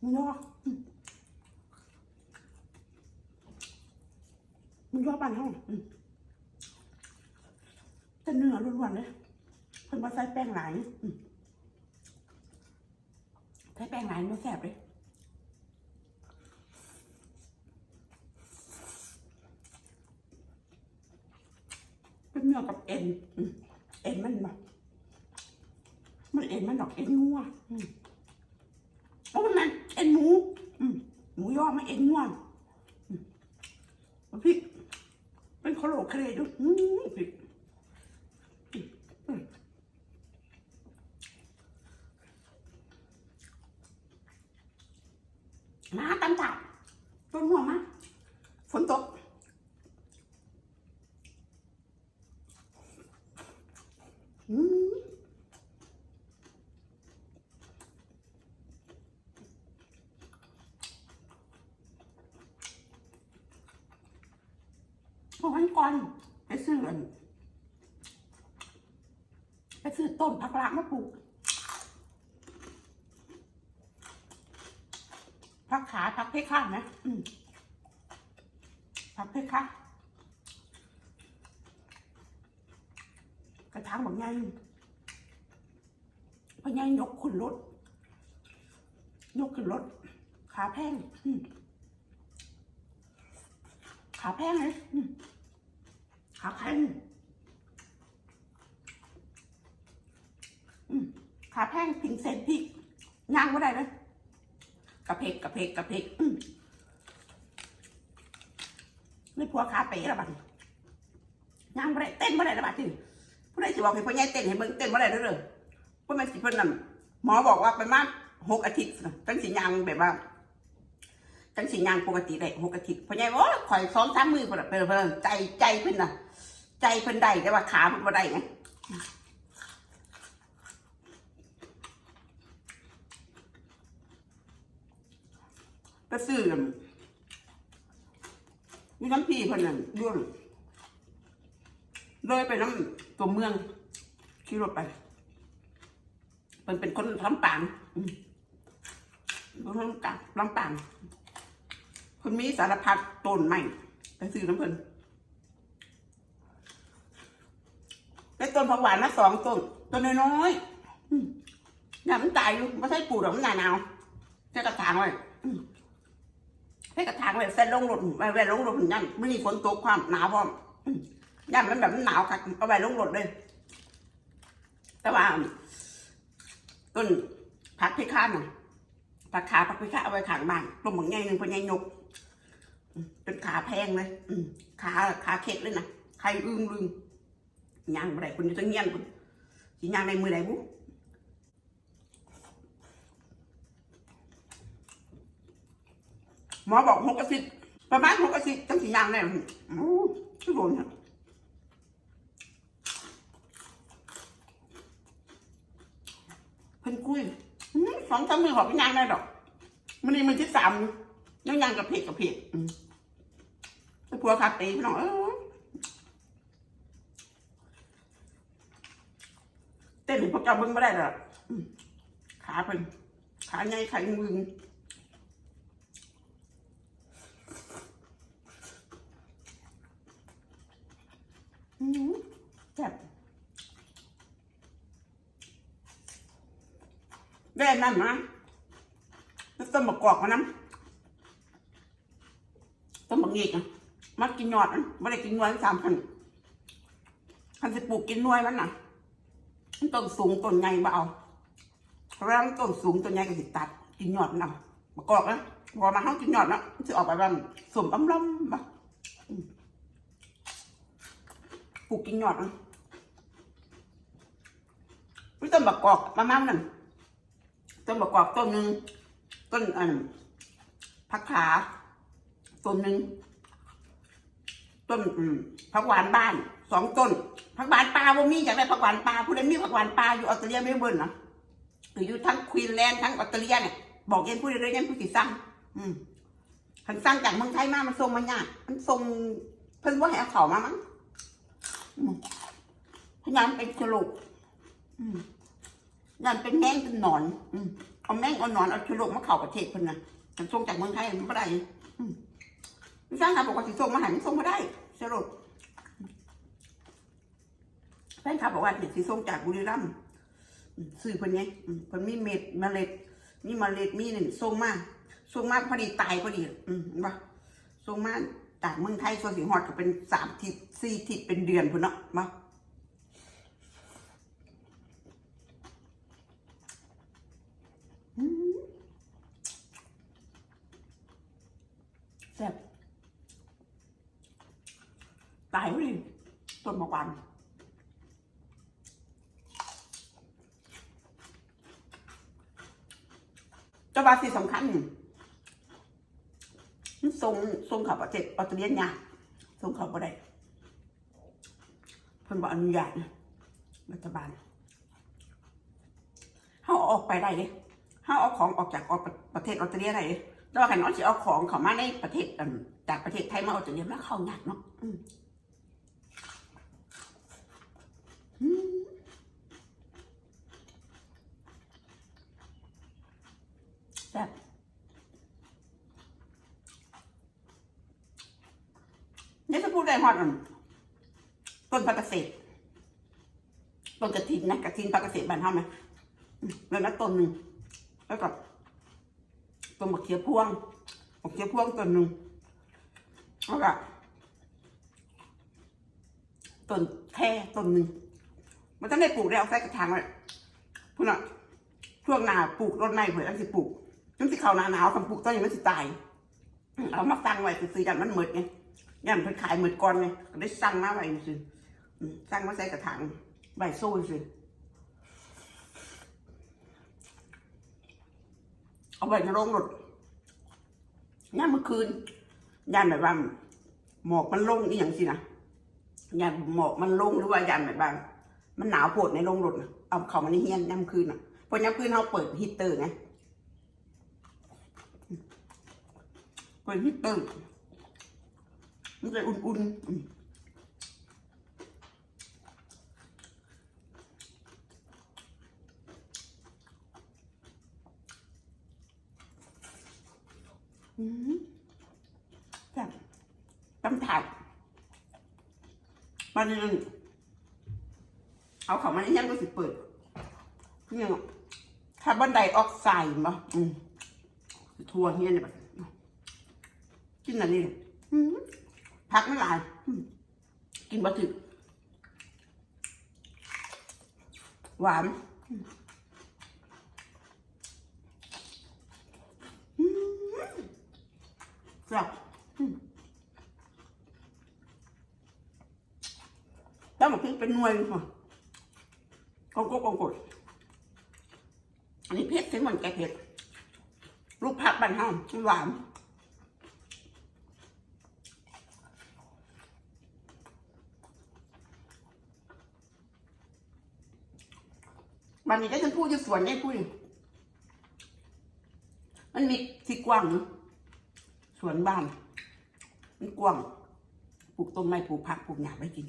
มึงยออืมมึงยอปั่นห้องอืมแต่เนื้อล้วนๆเลยเพิ่นมาใส่แป้งหลายใส่แป้งหลายมันแซ่บเลยเป็นเนื้อกับเอ็นอืมเอ็นมันแบบมันเอ็นมันดอกเอ็นงัวอืมเพราะมันมันเอ็นหมู อืมหมู ยอดมาเอ็นง่วอืมเอาพี่เป็นขโลกเครด้วยอืมพี่อืมมาตำจับต้นหัวมาฝนตก อืมเมื่อวันก่อนไปซื้ออันไปซื้อต้นผักหลามาปลูกผักขาผักเพข้านะผักเพข้ากระถางบอกไงพอไงยกขึ้นรถยกขึ้นรถขาแพงขาแพงเลย ขาแพงขาแพงพิงเศษพริกย่างไม่ได้เลยกระเพกกระเพกกระเพกอืมนี่ผัวขาเป๋ละบัดย่างไม่ได้เต้นไม่ได้ละบัดนี้ผู้ใดจะบอกให้พ่อใหญ่เต้นให้เบิ่งเต้นไม่ได้เด้อเด้อเพราะมันสิเพิ่นนั่นหมอบอกว่าประมาณหกอาทิตย์น่ะจังสิย่างแบบว่าจังสิย่างปกติได้หกอาทิตย์พ่อใหญ่บอกว่าข่อยสองสามมือเพิ่นเพิ่นเพิ่นใจใจเพิ่นน่ะ ใจเพิ่นได้แต่ว่าขาเพิ่นบ่ได้ไงไปซื้อมีน้ำพี่เพิ่นน่ะยุ่นเลยไปน้ำตัวเมืองขี่รถไปเพิ่นเป็นคนลำปางคนลำปางลำปางเพิ่นมีสารพัดต้นใหม่ไปซื้อน้ำเพิ่น ได้ต้นผักหวานนะสองต้นต้นน้อยๆนี่มันตายอยู่ไม่ใช่ปลูกหรอกมันหนาหนาวแค่กระถางไว้อืมแค่กระถางไว้เส้นลงรถไว้ไว้ลงรถยันไม่มีฝนตกความหนาวพร้อมอืมยันมันแบบมันหนาวค่ะเอาไว้ลงรถเลย แต่ว่าต้นผักพิฆาตน่ะผักขาผักพิฆาตเอาไว้ขางบ้านต้นหมงใหญ่หนึ่งพอใหญ่ยกเป็นขาแพงเลยขาขาเข็ดเลยนะใครอึ้งลึง ย่างบ่ได้คุณอยู่ตั้งเงียนคุณสิย่างในมือใดบุหมอบอกหกอาทิตย์ประมาณหกอาทิตย์ตั้งสิย่างได้โอ้ชื่อโดนเนี่ยเพิ่นคุยอื้อสองสามมือหอบย่างได้ดอกมันนี่มือที่สามยังย่างกับเพกกับเพกอืมแต่ผัวขาตีพี่น้องเออ เต้นพวกเจ้าเบิ่งไม่ได้หรอกขาเพิ่นขาใหญ่ขามึงอืมแซ่บแม่นั่นมาแล้วต้มมะกอกมาน้ำต้มมะเงกอะมากินยอดมันไม่ได้กินนวลสามพันคันสิปลูกกินนวลมันน่ะ ต้นสูงต้นใหญ่บ่เอาร่าต้นสูงต้นใหญ่ก็สิตัดกินยอดนเอามากอกนะพอมาห้องกินยอดนะจะออกไปบ้างสมอำล้ำบ่อืมปลูกกินยอดนะพี่ต้นบักกอกมามานั่นต้นบักกอกต้นหนึ่งต้นอันผักขาต้นหนึ่ง ต้นอืผักหวานบ้านสองต้นผักหวานปลาบ่มีอยากได้ผักหวานปลาผู้ใดมีผักหวานปลาอยู่ออสเตรเลียไม่เบิ่นนะหรืออยู่ทั้งควีนแลนด์ทั้งออสเตรเลียเนี่ยบอกเย็นผู้ใดเลยเย็นผู้สิสั่งอืมคันสั่งจากเมืองไทยมามันส่งมายากมันส่งเพิ่นว่าให้เอาเขามามั้งพยายามเป็นฉลุอืมยันเป็นแห้งเป็นหนอน อืมเอาแม่งเอาหนอนเอาเชื้อโรคมาเข้าประเทศเพิ่นนะมันส่งจากเมืองไทยมันไม่ได้ พี่ช่างครับบอกว่าสิส่งมาหามันส่งมาได้เชื้อโรคแฟนคลับบอกว่าเด็กสิส่งจากบุรีรัมย์อืมซื้อคนนไงคนมีเม็ดเมล็ดมีเมล็ดมีหนึ่งส่งมาส่งมาพอดีตายพอดี อืมว่าส่งมาจากเมืองไทยส่วนสิฮอดก็เป็นสามทิศสี่ทิศเป็นเดือนพุ่นเนาะมา แซ่บตายเลย ต้นมะกวานเจ้าบาสีสำคัญมันส่งส่งขับประเทศออสเตรเลียนยากส่งขาบ่ได้เพิ่นบอกอนุญาตรัฐบาลเขาออกไปได้เลยเขาเอาของออกจากออกประเทศออสเตรเลียได้เลยแต่ว่าขันน้อยสิเอาของเขามาในประเทศจากประเทศไทยมาเอาจะเรียนแล้วเข้าหนักเนาะอืมอืม แซ่บนี่จะพูดได้ฮอดอันต้นผักเกษตรต้นกระถินนะกระถินผักเกษตรบ้านเฮาไหมอืมแล้วนะต้นหนึ่งแล้วก็ต้นมะเขือพวงมะเขือพวงต้นหนึ่งแล้วก็ต้นแค่ต้นหนึ่ง มันต้องได้ปลูกได้เอาใส่กระถางไว้พุ่นอะช่วงหนาปลูกต้นเผื่อแล้วสิปลูกจนสิเขาหนาหนาวคำปลูกต้นยังไม่สิตายเอามาตั้งไว้ซื้อๆยันมันหมดไงยันเพิ่นขายหมดก่อนไงก็ได้สั่งมาไว้ซื้อสั่งมาใส่กระถางใบโซ่ซื้อเอาไว้ในโรงรถย่ามเมื่อคืนย่านแบบว่าหมอกมันลงนี่อย่างสินะย่านหมอกมันลงหรือว่าย่านแบบว่า มันหนาวโผดในโรงรถนะเอาเขามาในเฮียนย่ามคืนอะเพราะย่ามคืนเขาเปิดฮีตเตอร์ไงเปิดฮีตเตอร์มันจะอุ่นๆอืมอืมแบบตำถาดมันนึง เอาเขามาในย่างก็สิเปิดเนี่ยคาร์บอนไดออกไซด์มั้อืมทัวเนี่ยเนี่ยแบบกินอะไรนี่อืมพักไม่หลายกินบะถึกหวานอืมอืมแซ่บแล้วมันพริกเป็นนวยค่ะ กงกกงกดอันนี้เผ็ดใช่เหมือนแกเผ็ดลูกผักบ้านเฮาหวานวันนี้ก็ฉันพูดอยู่สวนเนี่ยพูดอยู่มันมีที่กว้างสวนบ้าน มันกว้าง ปลูกต้นไม้ปลูกผักปลูกหญ้าไว้กิน